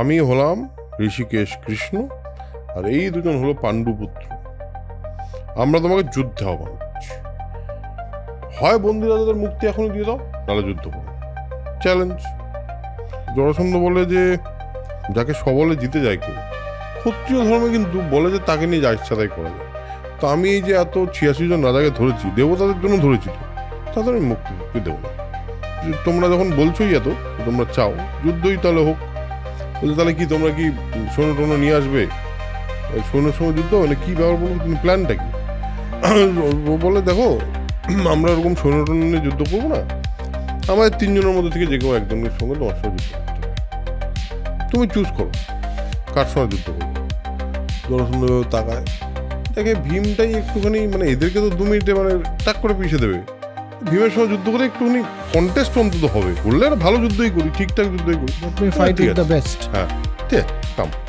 আমি হলাম ঋষিকেশ কৃষ্ণ, আর এই দুজন হলো পাণ্ডুপুত্র। আমরা তোমাকে যুদ্ধে আহ্বান করছি। হয় বন্দি রাজাদের মুক্তি এখনই দিয়ে দাও, নাহলে যুদ্ধ করো। চ্যালেঞ্জ জরাসন্ধ বলে যে, যাকে সবলে জিতে যায় কেউ। ক্ষত্রিয় ধর্মে কিন্তু বলে যে, তাকে নিয়ে যা ইচ্ছা তাই করা যায়। তো আমি এই যে এত ছিয়াশি জন রাজাকে ধরেছি, দেবতাদের জন্য ধরেছি তো, তাদের আমি মুক্তি মুক্তি দেবো না। তোমরা যখন বলছোই এত, তোমরা চাও, যুদ্ধই তাহলে হোক। বলছে তাহলে কি তোমরা কি সৈন্য টন্য নিয়ে আসবে? এই সৈন্যের সঙ্গে যুদ্ধ মানে কী ব্যাপার বলো তুমি, প্ল্যানটা কি? ও বলে, দেখো, আমরা ওরকম সৈন্য টন্য নিয়ে যুদ্ধ করব না। আমাদের তিনজনের মধ্যে থেকে যে কেউ একজনের সঙ্গে তোমার সঙ্গে যুদ্ধ করতে হবে। তুমি চুজ করো, কার সঙ্গে যুদ্ধ করব? জনসন্ধ তাকায়। দেখে ভীমটাই একটুখানি মানে এদেরকে তো দু মিনিটে মানে টাক করে পিছিয়ে দেবে। ভীমের সঙ্গে যুদ্ধ করে একটুখানি কন্টেস্ট অন্তত হবে। বললে ভালো যুদ্ধই করি ঠিকঠাক যুদ্ধই করি। Fight is the best. হ্যাঁ ঠিক আছে